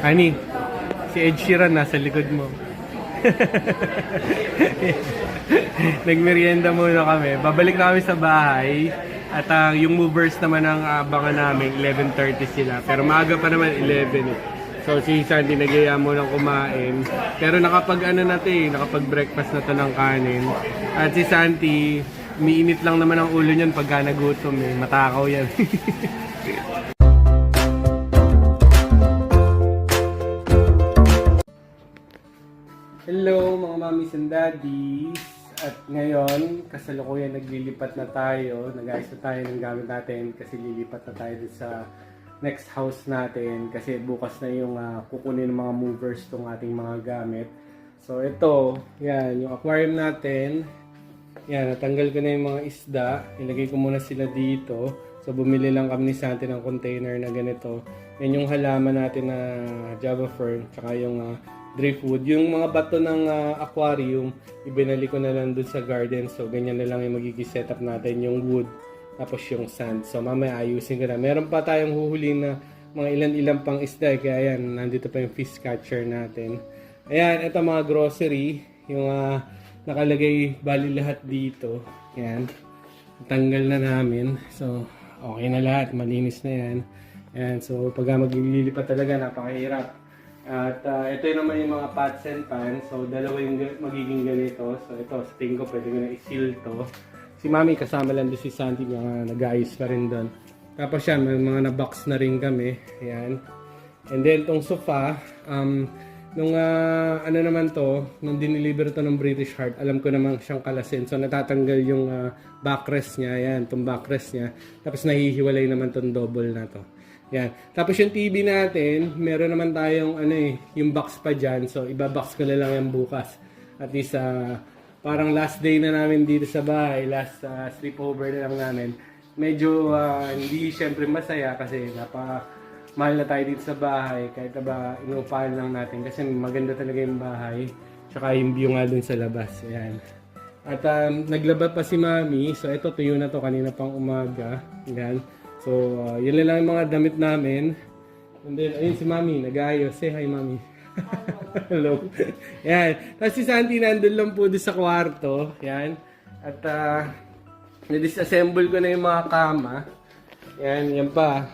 Ani, si Ed Sheeran nasa likod mo. Nagmerienda muna kami. Babalik na kami sa bahay. At ah, yung movers naman ang abangan namin, 11.30 sila. Pero maaga pa naman, 11 eh. So si Sandy nagaya mo ng kumain. Pero nakapag ano na eh, nakapag breakfast na to ng kanin. At si Santi, umiinit lang naman ang ulo niyan pagka nagutom eh. Matakaw yan. Hello mga mommies and daddies! At ngayon, kasalukuyan naglilipat na tayo. Nag-ayos na tayo ng gamit natin kasi lilipat na tayo sa next house natin kasi bukas na yung ah, kukunin ng mga movers tong ating mga gamit. So ito, yan, yung aquarium natin. Yan, natanggal ko na yung mga isda. Ilagay ko muna sila dito. So bumili lang kami ni Santi ng container na ganito. Yan yung halaman natin na Java fern, tsaka yung ah, driftwood. Yung mga bato ng ah, aquarium, ibinali ko na lang dun sa garden. So ganyan na lang yung magiging setup natin, yung wood, tapos yung sand. So mamaya ayusin ko na. Meron pa tayong huhuli na mga ilan-ilan pang isda. eh. Kaya yan, nandito pa yung fish catcher natin. Ayan, ito mga grocery. Yung ah, nakalagay bali lahat dito. Yan. Tanggal na namin. So, okay na lahat. Malinis na yan. Ayan, so pag maglilipat talaga, napakahirap. At ah, ito naman yung mga pots and pans. So, dalawa yung magiging ganito. So, ito, sa tingin ko, pwede ko na i-seal to. Si Mami, kasama lang doon si Santi, mga nag-ayos pa rin doon. Tapos yan, may mga na-box na rin kami. Ayan. And then, tong sofa, um, nung ah, ano naman to, nung diniliver to ng British Heart, alam ko naman siyang kalasin. So, natatanggal yung ah, backrest niya. Ayan, tong backrest niya. Tapos, nahihiwalay naman tong double na to. Yan. Tapos yung TV natin, meron naman tayong ano eh, yung box pa dyan. So, ibabox ko na lang yan bukas. At least, ah, parang last day na namin dito sa bahay, last ah, sleepover na lang namin. Medyo ah, hindi syempre masaya kasi napa mahal na tayo dito sa bahay. Kahit na ba inupahan lang natin kasi maganda talaga yung bahay. Tsaka yung view nga dun sa labas. Ayan. At um, naglaba pa si Mami. So ito tuyo na to kanina pang umaga. Yan. So uh, yun lang yung mga damit namin. And then ayun si Mami nag-ayos. Say hi Mami. Hello. Yan. Tapos si Santi nandun lang po doon sa kwarto. Yan. At uh, na-disassemble ko na yung mga kama. Yan, yan pa.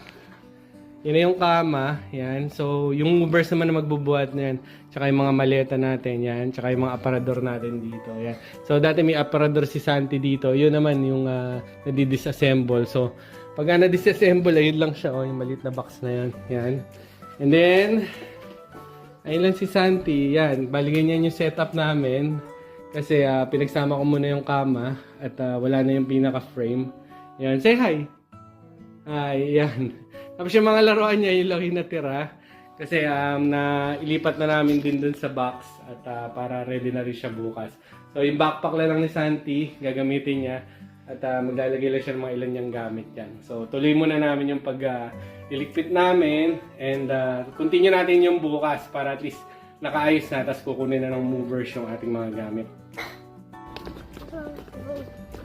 Yan na yung kama. Yan. So, yung movers naman na magbubuhat na yan. Tsaka yung mga maleta natin. Yan. Tsaka yung mga aparador natin dito. Yan. So, dati may aparador si Santi dito. Yun naman yung uh, nadi-disassemble. So, pag uh, na-disassemble, ayun lang siya. Oh, yung maliit na box na yan. Yan. And then, ayun lang si Santi. Yan. Bali ganyan yung setup namin. Kasi ah, pinagsama ko muna yung kama. At ah, wala na yung pinaka-frame. Yan. Say hi. Ay, yan. Tapos yung mga laruan niya, yung yung natira. Kasi um, na ilipat na namin din dun sa box at ah, para ready na rin siya bukas. So yung backpack lang ni Santi, gagamitin niya. At ah, maglalagay lang siya ng mga ilan niyang gamit yan. So tuloy muna namin yung pag ah, iligpit namin and ah, continue natin yung bukas para at least nakaayos na tapos kukunin na ng movers yung ating mga gamit.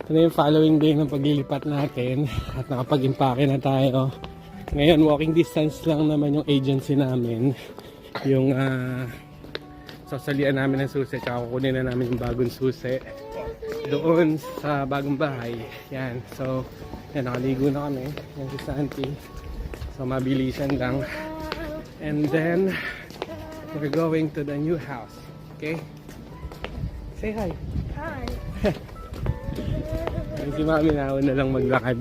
Ito na yung following day ng paglilipat natin at nakapag-impake na tayo. Ngayon, walking distance lang naman yung agency namin. Yung ah sasalian namin ng susi tsaka kukunin na namin yung bagong susi doon sa bagong bahay. Yan. So, yan, nakaligo na kami. Yan si Santi. So, mabilisan lang. And then, we're going to the new house. Okay? Say hi. Hi. Yan si Mami na na lang maglakad.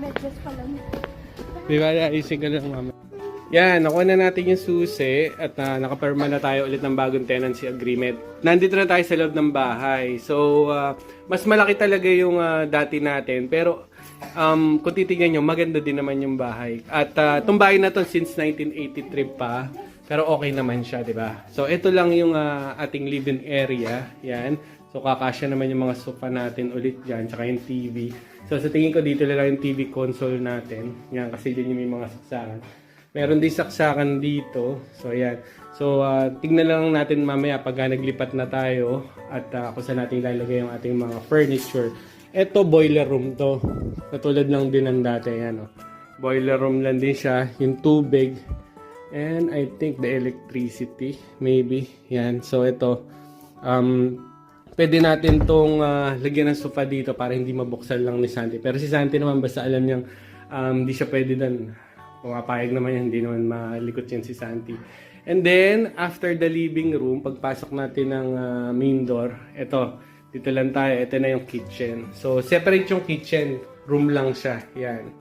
Medyas pa lang. Di ba, ayusin ko lang mama. Yan, nakuha na natin yung susi at uh, nakaperma na tayo ulit ng bagong tenancy agreement. Nandito na tayo sa loob ng bahay. So, ah, mas malaki talaga yung ah, dati natin. Pero, um, kung titignan nyo, maganda din naman yung bahay. At uh, itong bahay na to since 1983 pa. Pero okay naman siya, di ba? So, ito lang yung ah, ating living area. Yan. So, kakasya naman yung mga sofa natin ulit dyan. Tsaka yung TV. So, sa tingin ko dito lang yung TV console natin. Yan, kasi dyan yung may mga saksakan. Meron din saksakan dito. So, ayan. So, ah, tingnan lang natin mamaya pag ah, naglipat na tayo at ah, kung saan natin ilalagay yung ating mga furniture. Ito, boiler room to. Katulad lang din ng dati. Ayan, oh. Boiler room lang din siya. Yung tubig. And I think the electricity, maybe. Yan. So, ito. Um, pwede natin tong ah, lagyan ng sofa dito para hindi mabuksan lang ni Santi. Pero si Santi naman, basta alam niyang um, hindi siya pwede doon. Pumapayag naman yan, hindi naman malikot yan si Santi. And then, after the living room, pagpasok natin ng ah, main door, ito, dito lang tayo, ito na yung kitchen. So, separate yung kitchen, room lang siya. Yan.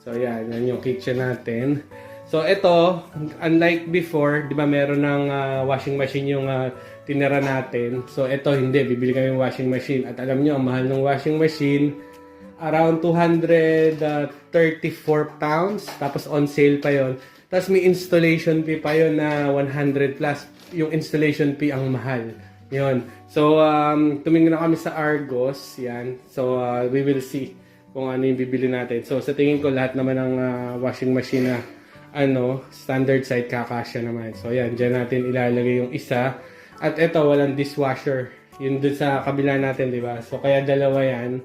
So, yan, yan yung kitchen natin. So, ito, unlike before, di ba meron ng ah, washing machine yung ah, tinira natin. So, ito, hindi. Bibili kami yung washing machine. At alam nyo, ang mahal ng washing machine, around 234 pounds. Tapos on sale pa yon. Tapos may installation fee pa yon na 100 plus. Yung installation fee ang mahal. Yun. So, um, tumingin na kami sa Argos. Yan. So, uh, we will see kung ano yung bibili natin. So, sa tingin ko, lahat naman ng uh, washing machine na ano, standard side kakasya naman. So, yan. Diyan natin ilalagay yung isa. At ito, walang dishwasher. Yun dun sa kabila natin, di ba? So, kaya dalawa yan.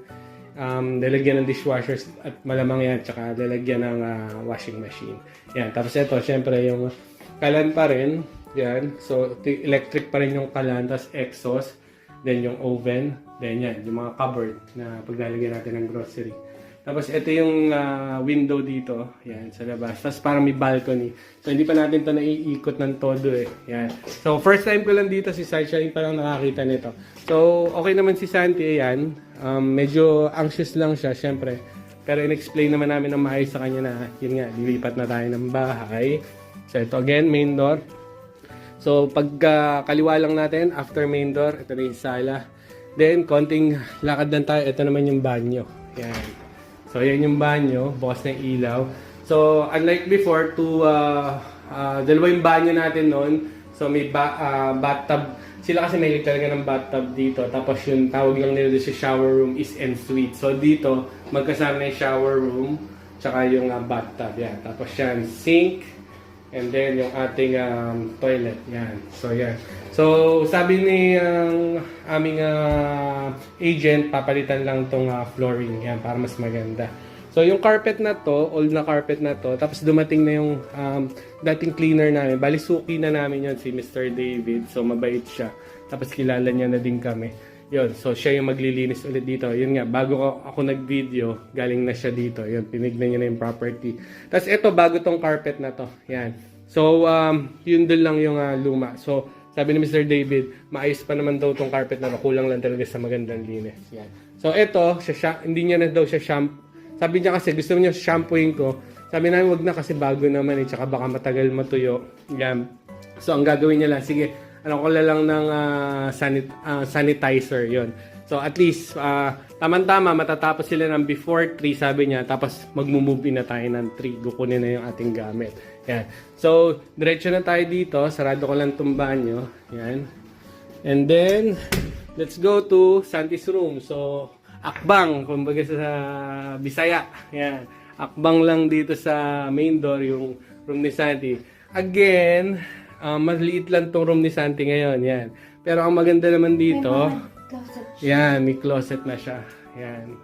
Um, lalagyan ng dishwashers at malamang yan. Tsaka lalagyan ng ah, washing machine. Yan. Tapos ito, syempre, yung kalan pa rin. Yan. So, electric pa rin yung kalan. Tapos exhaust. Then yung oven. Then yan. Yung mga cupboard na paglalagyan natin ng grocery. Tapos ito yung ah, window dito. Yan, sa labas. Tapos parang may balcony. So hindi pa natin to naiikot ng todo eh. Yan. So first time ko lang dito si Sasha yung parang nakakita nito. So okay naman si Santi yan. Um, medyo anxious lang siya, syempre. Pero in-explain naman namin ng maayos sa kanya na yun nga, lilipat na tayo ng bahay. So ito again, main door. So, pagka kaliwa lang natin, after main door, ito na yung sala. Then, konting lakad lang tayo. Ito naman yung banyo. Yan. So, yan yung banyo. Bukas yung ilaw. So, unlike before, to, uh, uh, dalawa yung banyo natin noon. So, may ba, uh, bathtub. Sila kasi may talaga ng bathtub dito. Tapos yung tawag lang nila sa shower room is en suite. So, dito, magkasama yung shower room. Tsaka yung uh, bathtub. Yan. Tapos yan, sink. And then yung ating um, toilet, yan. So yan. So sabi ni ang aming uh, agent, papalitan lang tong uh, flooring yan para mas maganda. So yung carpet na to, old na carpet na to, tapos dumating na yung um, dating cleaner namin. Bali suki na namin yon si Mr. David. So mabait siya. Tapos kilala niya na din kami. Yun, so siya yung maglilinis ulit dito. Yun nga, bago ko, ako nag-video, galing na siya dito. Yun, pinignan niya na yung property. Tapos ito, bago tong carpet na to. Yan. So, um, yun doon lang yung ah, luma. So, sabi ni Mr. David, maayos pa naman daw tong carpet na to. Kulang lang talaga sa magandang linis. Yan. So, ito, siya, siya, hindi niya na daw siya shampoo. Sabi niya kasi, gusto niya shampooing ko. Sabi namin, wag na kasi bago naman eh. Tsaka baka matagal matuyo. Yan. So, ang gagawin niya lang, sige, ano ko lang ng ah, sanit, ah, sanitizer, yon So, at least, ah, tama-tama, matatapos sila ng before 3, sabi niya, tapos magmumove in na tayo ng 3, kukunin na yung ating gamit. Yan. So, diretso na tayo dito, sarado ko lang itong banyo. Yan. And then, let's go to Santi's room. So, akbang, kumbaga sa Bisaya. Yan. Akbang lang dito sa main door, yung room ni Santi. Again, ah, maliit lang tong room ni Santi ngayon. Yan. Pero ang maganda naman dito, yan, may closet na siya. Yan.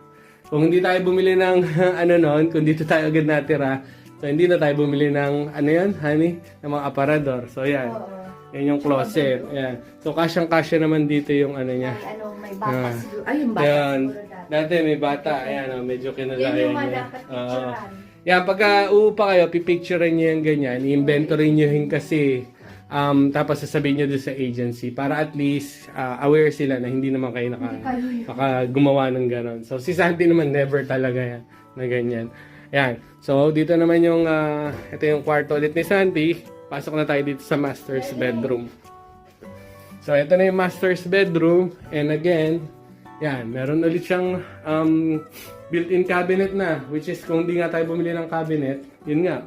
Kung hindi tayo bumili ng ano noon, kung dito tayo agad natira, so hindi na tayo bumili ng ano yan, honey, ng mga aparador. So yan. Oo. Yan yung closet. Yan. So kasyang-kasya naman dito yung ano niya. Ay, ano, may bata Ah. siguro. Ay, yung bata Yan. siguro dati. May bata. Ayan, oh, medyo Yan kinalayan yung mga niya. dapat picturean. Yan, pagka uupa kayo, pipicturean nyo yung ganyan, i-inventory nyo yun kasi, um, tapos sasabihin nyo doon sa agency para at least ah, aware sila na hindi naman kayo naka, Hindi naka gumawa ng ganon. So, si Santi naman never talaga yan, na ganyan. Yan. So, dito naman yung, ah, ito yung kwarto ulit ni Santi. Pasok na tayo dito sa master's bedroom. So, ito na yung master's bedroom. And again, yan, meron ulit siyang um, built-in cabinet na. Which is, kung di nga tayo bumili ng cabinet, yun nga.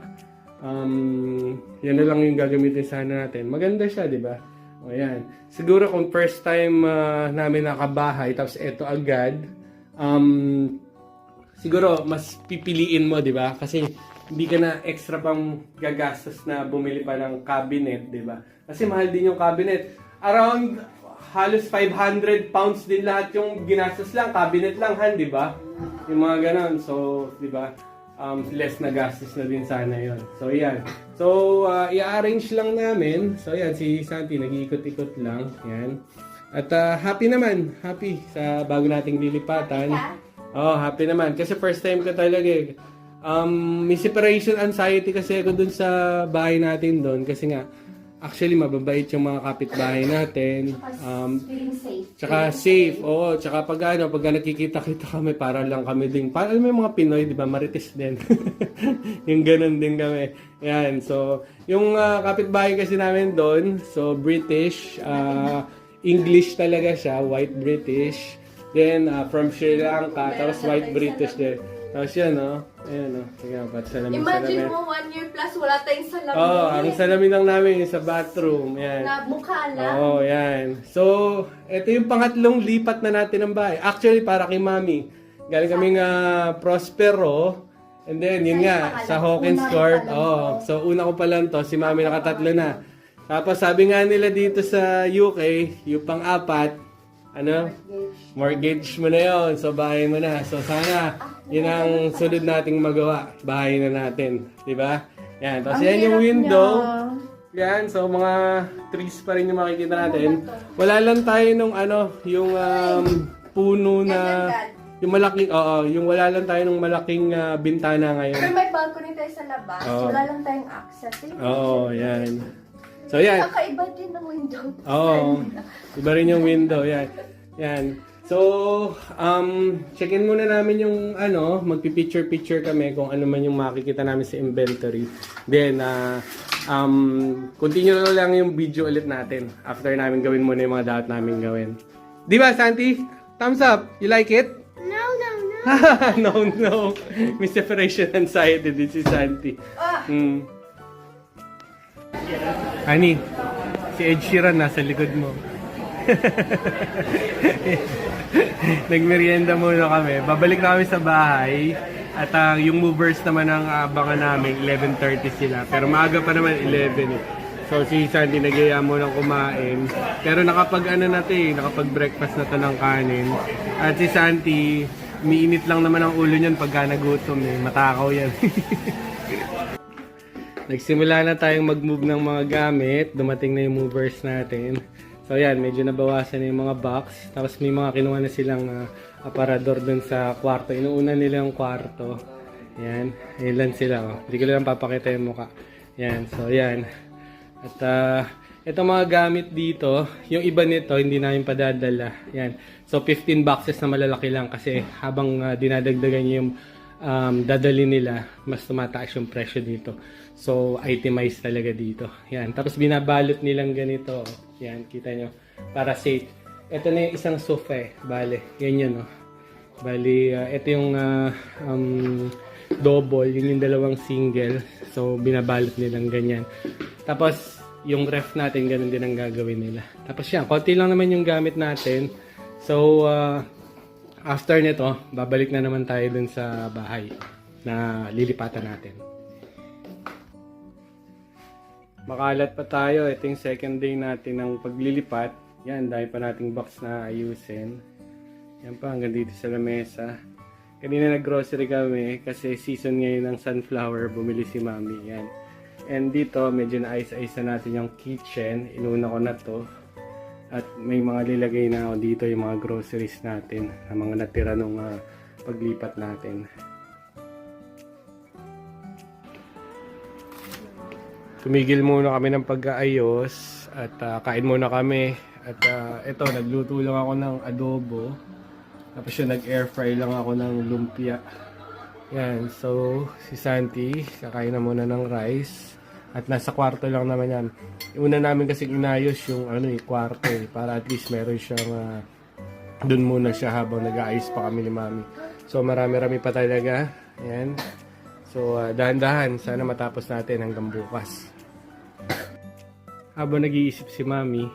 Um, yan na lang yung gagamitin sana natin. Maganda siya, di ba? O yan. Siguro kung first time ah, namin nakabahay, tapos eto agad, um, siguro mas pipiliin mo, di ba? Kasi hindi ka na extra pang gagastos na bumili pa ng cabinet, di ba? Kasi mahal din yung cabinet. Around halos 500 pounds din lahat yung ginastos lang, cabinet lang han, di ba? Yung mga ganon. So, di ba? Um, less na gastos na din sana yon. So, yan. So, uh, i-arrange lang namin. So, yan, si Santi nag-iikot-ikot lang. Yan. At uh, happy naman. Happy sa bago nating lilipatan. Oh, happy naman. Kasi first time ko talaga eh. Um, may separation anxiety kasi ako dun sa bahay natin doon. Kasi nga, actually, mababait yung mga kapitbahay natin. Um. Tsaka safe, oo. Tsaka pag ano, pag nakikita-kita kami, para lang kami din. Para yung mga Pinoy, di ba? Marites din. yung ganun din kami. Yan, so, yung ah, kapitbahay kasi namin doon, so British, ah, English talaga siya, white British. Then, ah, from Sri Lanka, tapos white British din. Tapos yan, no? Ayan, no? Sige, ba't salamin Imagine salamin. mo, one year plus, wala tayong salamin. Oo, oh, ang salamin lang namin sa bathroom. Yan. Na mukha lang. Oo, yan. So, ito yung pangatlong lipat na natin ng bahay. Actually, para kay Mami. Galing kaming ah, Prospero. And then, yun nga, sa. Hawkins Court. Oo. to. So, una ko pa lang to. Si Mami nakatatlo na. Tapos, sabi nga nila dito sa UK, yung pang-apat, ano? Mortgage mo na yon So, bahay mo na. So, sana, yun ang sunod nating magawa. Bahay na natin. Di ba? Yan. Tapos, Ang yan yung hirap window. niya. Yan, so mga trees pa rin yung makikita natin. Wala lang tayo nung ano, yung um, puno na yung malaking oo, yung wala lang tayo nung malaking ah, bintana Pero ngayon. may balcony tayo sa labas. Oo. Wala lang tayong access. Eh. Oo, yan. So yan. Kakaiba din ng window. Oo. Iba rin yung window, yan. Yan. So, um, check-in muna namin yung ano, magpi-picture-picture kami kung ano man yung makikita namin sa inventory. Then, uh, um, continue na lang yung video ulit natin after namin gawin muna yung mga dapat namin gawin. Di ba, Santi? Thumbs up. You like it? No, no, no. no, no. May separation anxiety din si Santi. Ah. Hmm. Ani, si Ed Sheeran nasa likod mo. Nagmerienda muna kami. Babalik na kami sa bahay. At ah, yung movers naman ang abangan namin, 11.30 sila. Pero maaga pa naman, 11 eh. So si Sandy nagaya mo ng kumain. Pero nakapag ano na to eh, nakapag breakfast na to ng kanin. At si Santi, umiinit lang naman ang ulo niyan pagka nagutom eh. Matakaw yan. Nagsimula na tayong mag-move ng mga gamit. Dumating na yung movers natin. So yan, medyo nabawasan na yung mga box. Tapos may mga kinuha na silang ah, aparador dun sa kwarto. Inuuna nila yung kwarto. Yan. Ilan sila. Oh. Hindi ko lang papakita yung mukha. Yan. So yan. At ah, itong mga gamit dito, yung iba nito hindi namin padadala. Yan. So 15 boxes na malalaki lang kasi habang ah, dinadagdagan yung um, dadali nila, mas tumataas yung presyo dito. So, itemize talaga dito. Yan. Tapos binabalot nilang ganito. Yan, kita nyo. Para safe. Ito na yung isang sofa eh. Bale, yan yun, no. Bali, ah, ito yung ah, um, double, yun yung dalawang single. So, binabalot nilang ganyan. Tapos, yung ref natin, ganun din ang gagawin nila. Tapos yan, konti lang naman yung gamit natin. So, ah, after nito, babalik na naman tayo dun sa bahay na lilipatan natin. Makalat pa tayo. Ito yung second day natin ng paglilipat. Yan, dahil pa nating box na ayusin. Yan pa, hanggang dito sa lamesa. Kanina nag-grocery kami kasi season ngayon ng sunflower. Bumili si mami. Yan. And dito, medyo na-ice-ice na natin yung kitchen. Inuna ko na to. At may mga lilagay na ako dito yung mga groceries natin. Na mga natira nung ah, paglipat natin. Tumigil muna kami ng pag-aayos at ah, kain muna kami. At ah, ito, nagluto lang ako ng adobo. Tapos yun, nag-air fry lang ako ng lumpia. Yan, so si Santi, kakain na muna ng rice. At nasa kwarto lang naman yan. Una namin kasi inayos yung ano eh, kwarto eh, para at least meron siyang ah, dun muna siya habang nag-aayos pa kami ni Mami. So marami-rami pa talaga. Yan. So ah, dahan-dahan, sana matapos natin hanggang bukas. Habang nag-iisip si Mami,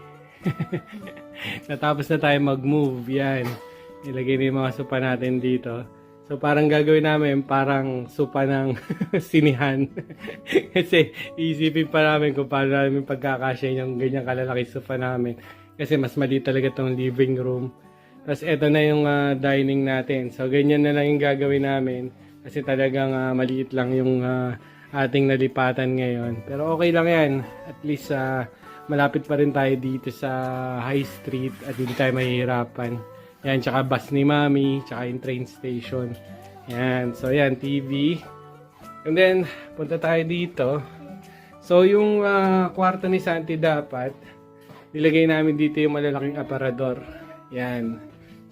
natapos na tayo mag-move. Yan. Ilagay na yung mga sopa natin dito. So parang gagawin namin parang sopa ng sinihan. Kasi iisipin pa namin kung paano namin pagkakasya yung ganyan kalalaki sopa namin. Kasi mas mali talaga tong living room. Tapos eto na yung ah, dining natin. So ganyan na lang yung gagawin namin. Kasi talagang ah, maliit lang yung ah, ating nalipatan ngayon. Pero okay lang yan. At least ah, malapit pa rin tayo dito sa High Street at hindi tayo mahihirapan. Yan, tsaka bus ni Mami, tsaka yung train station. Yan, so yan, TV. And then, punta tayo dito. So, yung ah, kwarto ni Santi dapat, nilagay namin dito yung malalaking aparador. Yan.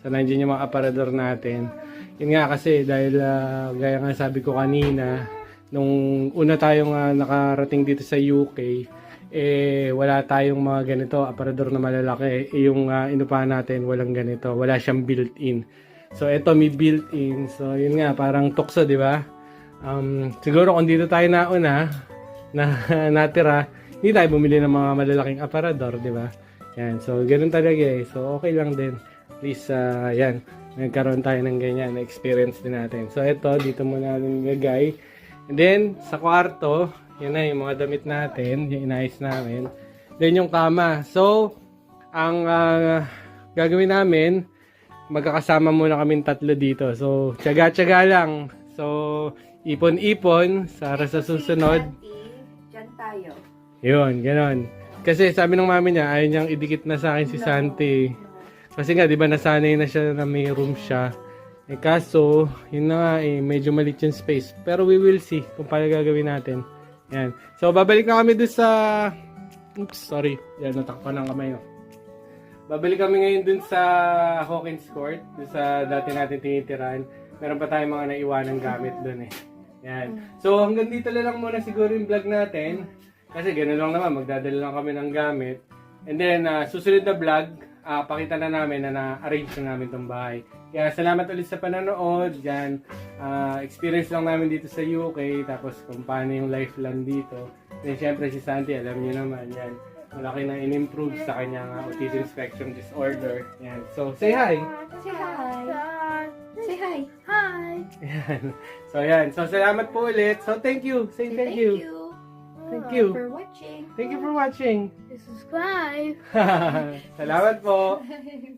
So, nandiyan yung mga aparador natin. Yun nga kasi, dahil ah, gaya nga sabi ko kanina, nung una tayong ah, nakarating dito sa UK, eh, wala tayong mga ganito, aparador na malalaki. Eh, yung ah, inupahan natin, walang ganito. Wala siyang built-in. So, ito may built-in. So, yun nga, parang tukso, di ba? Um, siguro kung dito tayo nauna, na natira, hindi tayo bumili ng mga malalaking aparador, di ba? Yan, so ganun talaga eh. So okay lang din. At least, ah, yan, nagkaroon tayo ng ganyan, na-experience din natin. So ito, dito muna natin nilagay. And then, sa kwarto, yan na yung mga damit natin, yung inayos namin. Then yung kama. So, ang ah, gagawin namin, magkakasama muna kami tatlo dito. So, tsaga-tsaga lang. So, ipon-ipon para sa susunod. Diyan tayo. Yun, ganon. Kasi sabi ng mami niya, ayaw niyang idikit na sa akin si Santi. Kasi nga, di ba, nasanay na siya na may room siya. Eh kaso, yun na nga eh, medyo maliit yung space. Pero we will see kung paano gagawin natin. Yan. So, babalik na kami doon sa... Oops, sorry. Yan, natakpan ng kamay. Oh. Babalik kami ngayon dun sa Hawkins Court, dun sa dati natin tinitirahan. Meron pa tayong mga naiwanang gamit dun eh. Yan. So hanggang dito lang muna siguro yung vlog natin. Kasi gano'n lang naman, magdadala lang kami ng gamit. And then, ah, susunod na vlog, ah, pakita na namin na na-arrange na namin tong bahay. Kaya salamat ulit sa panonood. Yan, ah, experience lang namin dito sa UK. Tapos kung paano yung life lang dito. Then syempre si Santi, alam niyo naman, yan. Malaki na in-improve sa kanyang ah, autism spectrum disorder. Yan. So, say hi! Say hi. Say hi. Hi. Yan. So, yan. So, salamat po ulit. So, thank you. Say thank, you. Thank you. For watching. Thank you for watching. Subscribe. salamat po.